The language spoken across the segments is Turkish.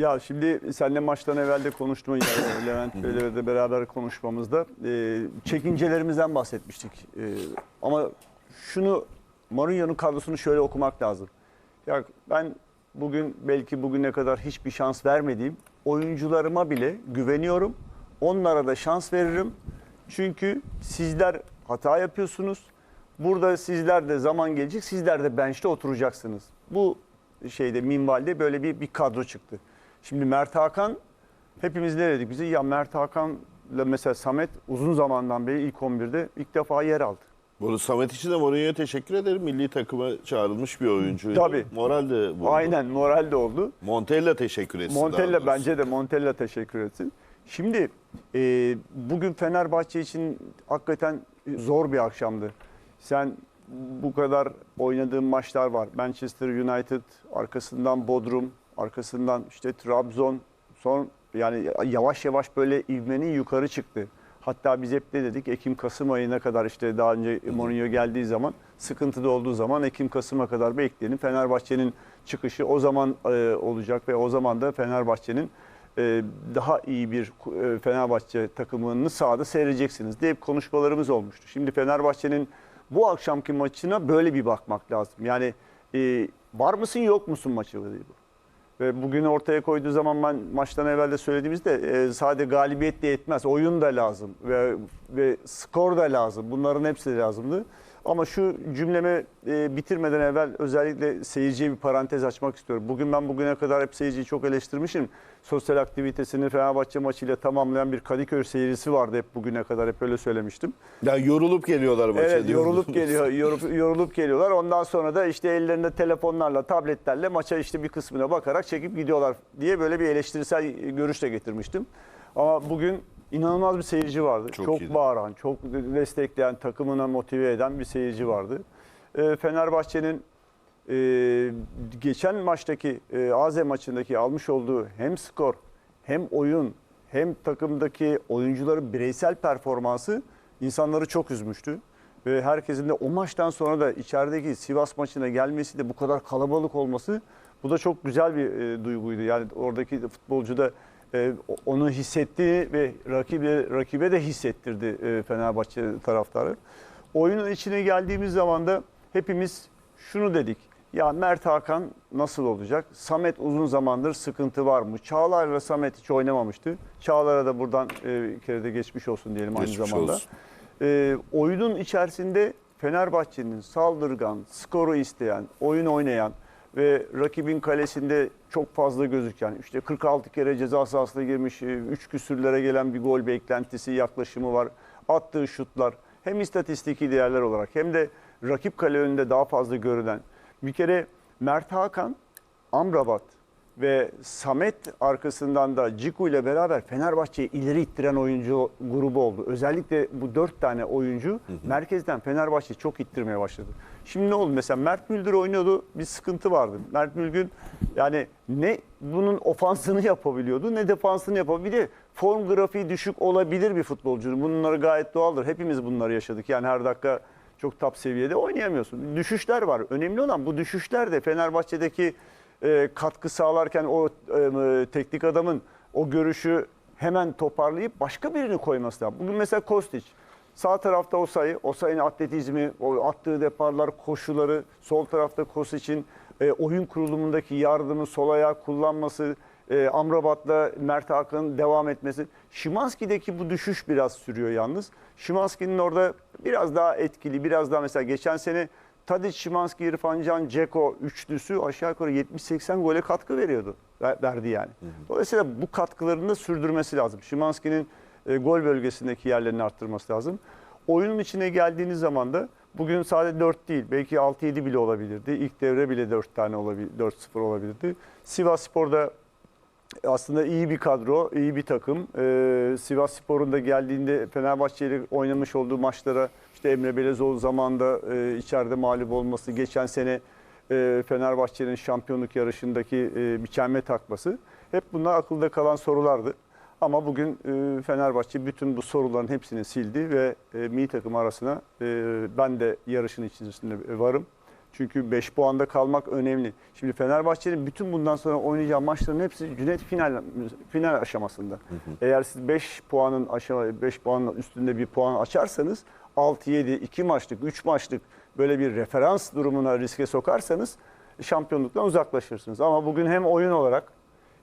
Ya şimdi seninle maçtan evvel de konuştum yani Levent Bey'le de beraber konuşmamızda e, çekincelerimizden bahsetmiştik. E, ama şunu Mourinho'nun kadrosunu şöyle okumak lazım. Ya ben bugün belki bugüne kadar hiçbir şans vermediğim oyuncularıma bile güveniyorum. Onlara da şans veririm. Çünkü sizler hata yapıyorsunuz. Burada sizler de zaman gelecek. Sizler de bench'te oturacaksınız. Bu şeyde minvalde böyle bir, bir kadro çıktı. Şimdi Mert Hakan hepimiz ne dedik bize? Ya Mert Hakan'la mesela Samet uzun zamandan beri ilk 11'de ilk defa yer aldı. Bunu Samet için de Mourinho'ya teşekkür ederim. Milli takıma çağrılmış bir oyuncu. Tabii. Moral de buldu. Aynen moral de oldu. Montella teşekkür etsin. Montella bence de Montella teşekkür etsin. Şimdi e, bugün Fenerbahçe için hakikaten zor bir akşamdı. Sen bu kadar oynadığın maçlar var. Manchester United, arkasından Bodrum, arkasından işte Trabzon. Son yani yavaş yavaş böyle ivmenin yukarı çıktı. Hatta biz hep ne dedik? Ekim-Kasım ayına kadar işte daha önce Mourinho geldiği zaman sıkıntıda olduğu zaman Ekim-Kasım'a kadar bekleyelim. Fenerbahçe'nin çıkışı o zaman e, olacak ve o zaman da Fenerbahçe'nin e, daha iyi bir e, Fenerbahçe takımını sahada seyredeceksiniz diye konuşmalarımız olmuştu. Şimdi Fenerbahçe'nin bu akşamki maçına böyle bir bakmak lazım. Yani e, var mısın yok musun maçı bu. Ve bugün ortaya koyduğu zaman ben maçtan evvel de söylediğimizde e, sadece galibiyet de yetmez. Oyun da lazım ve, ve skor da lazım. Bunların hepsi lazımdı. Ama şu cümlemi e, bitirmeden evvel özellikle seyirciye bir parantez açmak istiyorum. Bugün ben bugüne kadar hep seyirciyi çok eleştirmişim. Sosyal aktivitesini Fenerbahçe maçıyla tamamlayan bir Kadıköy seyircisi vardı hep bugüne kadar hep öyle söylemiştim. Ya yorulup geliyorlar maça. Evet yorulup geliyor, yorulup, yorulup geliyorlar. Ondan sonra da işte ellerinde telefonlarla, tabletlerle maça işte bir kısmına bakarak çekip gidiyorlar diye böyle bir eleştirisel görüş de getirmiştim. Ama bugün inanılmaz bir seyirci vardı. Çok Çok, iyiydi. bağıran, çok destekleyen, takımına motive eden bir seyirci vardı. Ee, Fenerbahçe'nin e, geçen maçtaki e, AZ maçındaki almış olduğu hem skor hem oyun hem takımdaki oyuncuların bireysel performansı insanları çok üzmüştü. Ve herkesin de o maçtan sonra da içerideki Sivas maçına gelmesi de bu kadar kalabalık olması bu da çok güzel bir e, duyguydu. Yani oradaki futbolcu da e, onu hissetti ve rakibe, rakibe de hissettirdi e, Fenerbahçe taraftarı. Oyunun içine geldiğimiz zaman da hepimiz şunu dedik. Ya Mert Hakan nasıl olacak? Samet uzun zamandır sıkıntı var mı? Çağlar ve Samet hiç oynamamıştı. Çağlar'a da buradan e, bir kere de geçmiş olsun diyelim aynı Geçmiş zamanda. olsun. E, oyunun içerisinde Fenerbahçe'nin saldırgan, skoru isteyen, oyun oynayan ve rakibin kalesinde çok fazla gözüken, işte 46 kere ceza sahasına girmiş, 3 küsürlere gelen bir gol beklentisi, yaklaşımı var. Attığı şutlar hem istatistiki değerler olarak hem de rakip kale önünde daha fazla görülen. Bir kere Mert Hakan, Amrabat ve Samet arkasından da Ciku ile beraber Fenerbahçe'yi ileri ittiren oyuncu grubu oldu. Özellikle bu dört tane oyuncu merkezden Fenerbahçe'yi çok ittirmeye başladı. Şimdi ne oldu? Mesela Mert Müldür oynuyordu. Bir sıkıntı vardı. Mert Mülgün yani ne bunun ofansını yapabiliyordu ne defansını de form grafiği düşük olabilir bir futbolcunun. Bunları gayet doğaldır. Hepimiz bunları yaşadık. Yani her dakika çok top seviyede oynayamıyorsun. Düşüşler var. Önemli olan bu düşüşler de Fenerbahçe'deki e, katkı sağlarken o e, teknik adamın o görüşü hemen toparlayıp başka birini koyması lazım. Bugün mesela Kostić. Sağ tarafta Osayi, Osayi'nin atletizmi, o attığı deparlar, koşuları, sol tarafta Kostic'in e, oyun kurulumundaki yardımı, sol ayağı kullanması, e, Amrabat'la Mert Hakan'ın devam etmesi. Şimanski'deki bu düşüş biraz sürüyor yalnız. Şimanski'nin orada biraz daha etkili, biraz daha mesela geçen sene Tadic, Şimanski, İrfan Can, Ceko üçlüsü aşağı yukarı 70-80 gole katkı veriyordu. ver- Verdi yani. Dolayısıyla bu katkılarını da sürdürmesi lazım. Şimanski'nin e, gol bölgesindeki yerlerini arttırması lazım. Oyunun içine geldiğiniz zaman da bugün sadece 4 değil belki 6-7 bile olabilirdi. İlk devre bile 4 tane olabilir, 4-0 olabilirdi. Sivas Spor'da aslında iyi bir kadro, iyi bir takım. Ee, Sivas Spor'un da geldiğinde Fenerbahçe ile oynamış olduğu maçlara işte Emre Belezoğlu zamanında e, içeride mağlup olması, geçen sene e, Fenerbahçe'nin şampiyonluk yarışındaki e, biçelme takması hep bunlar akılda kalan sorulardı. Ama bugün e, Fenerbahçe bütün bu soruların hepsini sildi ve e, milli takım arasına e, ben de yarışın içerisinde varım. Çünkü 5 puanda kalmak önemli. Şimdi Fenerbahçe'nin bütün bundan sonra oynayacağı maçların hepsi Cüneyt final final aşamasında. Eğer siz 5 puanın aşağı 5 puanın üstünde bir puan açarsanız 6 7 2 maçlık, 3 maçlık böyle bir referans durumuna riske sokarsanız şampiyonluktan uzaklaşırsınız. Ama bugün hem oyun olarak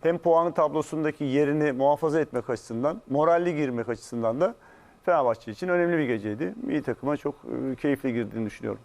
hem puanı tablosundaki yerini muhafaza etmek açısından, moralli girmek açısından da Fenerbahçe için önemli bir geceydi. Milli takıma çok e, keyifli girdiğini düşünüyorum.